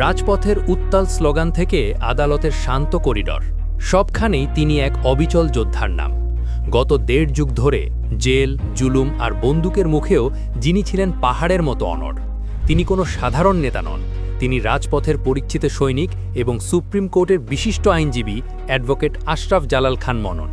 রাজপথের উত্তাল স্লোগান থেকে আদালতের শান্ত করিডর। সবখানেই তিনি এক অবিচল যোদ্ধার নাম। গত দেড় যুগ ধরে জেল, জুলুম আর বন্দুকের মুখেও যিনি ছিলেন পাহাড়ের মতো অনড়। তিনি কোনো সাধারণ নেতা নন। তিনি রাজপথের পরীক্ষিত সৈনিক এবং সুপ্রিম কোর্টের বিশিষ্ট আইনজীবী অ্যাডভোকেট আশরাফ জালাল খান মনন।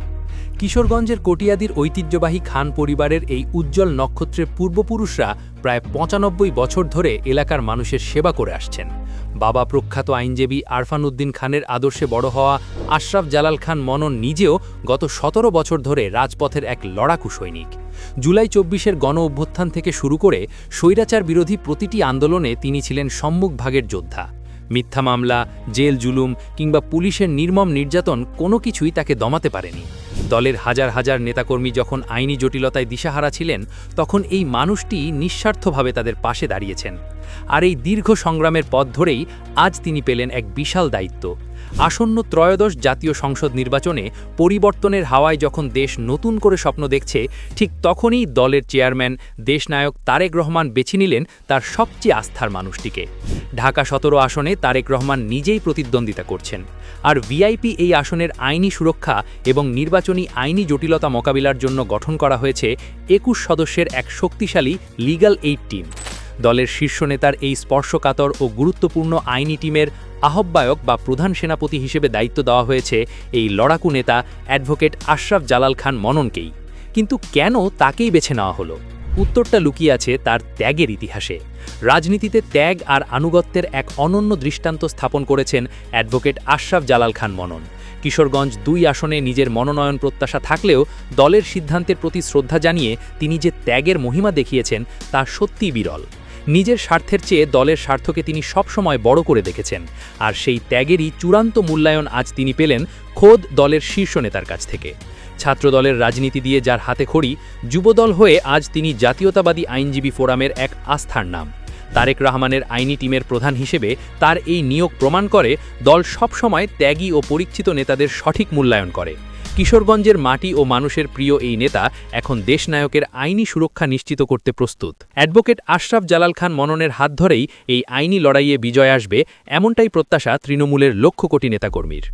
কিশোরগঞ্জের কটিয়াদির ঐতিহ্যবাহী খান পরিবারের এই উজ্জ্বল নক্ষত্রের পূর্বপুরুষরা প্রায় পঁচানব্বই বছর ধরে এলাকার মানুষের সেবা করে আসছেন। বাবা প্রখ্যাত আইনজীবী আরফান উদ্দিন খানের আদর্শে বড় হওয়া আশরাফ জালাল খান মনন নিজেও গত সতেরো বছর ধরে রাজপথের এক লড়াকু সৈনিক। জুলাই চব্বিশের গণ অভ্যুত্থান থেকে শুরু করে স্বৈরাচার বিরোধী প্রতিটি আন্দোলনে তিনি ছিলেন সম্মুখভাগের যোদ্ধা। মিথ্যা মামলা, জেল জুলুম কিংবা পুলিশের নির্মম নির্যাতন কোনো কিছুই তাকে দমাতে পারেনি। দলের হাজার হাজার নেতাকর্মী যখন আইনি জটিলতায় দিশাহারা ছিলেন, তখন এই মানুষটি নিঃস্বার্থভাবে তাদের পাশে দাঁড়িয়েছেন। আর এই দীর্ঘ সংগ্রামের পথ ধরেই আজ তিনি পেলেন এক বিশাল দায়িত্ব। আসন্ন ত্রয়োদশ জাতীয় সংসদ নির্বাচনে পরিবর্তনের হাওয়ায় যখন দেশ নতুন করে স্বপ্ন দেখছে, ঠিক তখনই দলের চেয়ারম্যান, দেশনায়ক তারেক রহমান বেছে নিলেন তার সবচেয়ে আস্থার মানুষটিকে। ঢাকা সতেরো আসনে তারেক রহমান নিজেই প্রতিদ্বন্দ্বিতা করছেন। আর ভিআইপি এই আসনের আইনি সুরক্ষা এবং নির্বাচনী আইনি জটিলতা মোকাবিলার জন্য গঠন করা হয়েছে একুশ সদস্যের এক শক্তিশালী লিগ্যাল এইড টিম। দলের শীর্ষ নেতার এই স্পর্শকাতর ও গুরুত্বপূর্ণ আইনি টিমের আহ্বায়ক বা প্রধান সেনাপতি হিসেবে দায়িত্ব দেওয়া হয়েছে এই লড়াকু নেতা অ্যাডভোকেট আশরাফ জালাল খান মননকেই। কিন্তু কেন তাকেই বেছে নেওয়া হলো? উত্তরটা লুকিয়ে আছে তার ত্যাগের ইতিহাসে। রাজনীতিতে ত্যাগ আর আনুগত্যের এক অনন্য দৃষ্টান্ত স্থাপন করেছেন অ্যাডভোকেট আশরাফ জালাল খান মনন। কিশোরগঞ্জ দুই আসনে নিজের মনোনয়ন প্রত্যাশা থাকলেও দলের সিদ্ধান্তের প্রতি শ্রদ্ধা জানিয়ে তিনি যে ত্যাগের মহিমা দেখিয়েছেন তা সত্যিই বিরল। নিজের স্বার্থের চেয়ে দলের স্বার্থকে তিনি সবসময় বড় করে দেখেছেন। আর সেই ত্যাগেরই চূড়ান্ত মূল্যায়ন আজ তিনি পেলেন খোদ দলের শীর্ষ নেতার কাছ থেকে। ছাত্রদলের রাজনীতি দিয়ে যার হাতে খড়ি, যুবদল হয়ে আজ তিনি জাতীয়তাবাদী আইনজীবী ফোরামের এক আস্থার নাম। তারেক রহমানের আইনি টিমের প্রধান হিসেবে তার এই নিয়োগ প্রমাণ করে দল সবসময় ত্যাগী ও পরীক্ষিত নেতাদের সঠিক মূল্যায়ন করে। কিশোরগঞ্জের মাটি ও মানুষের প্রিয় এই নেতা এখন দেশনায়কের আইনি সুরক্ষা নিশ্চিত করতে প্রস্তুত। অ্যাডভোকেট আশরাফ জালাল খান মননের হাত ধরেই এই আইনি লড়াইয়ে বিজয় আসবে, এমনটাই প্রত্যাশা তৃণমূলের লক্ষ কোটি নেতাকর্মীর।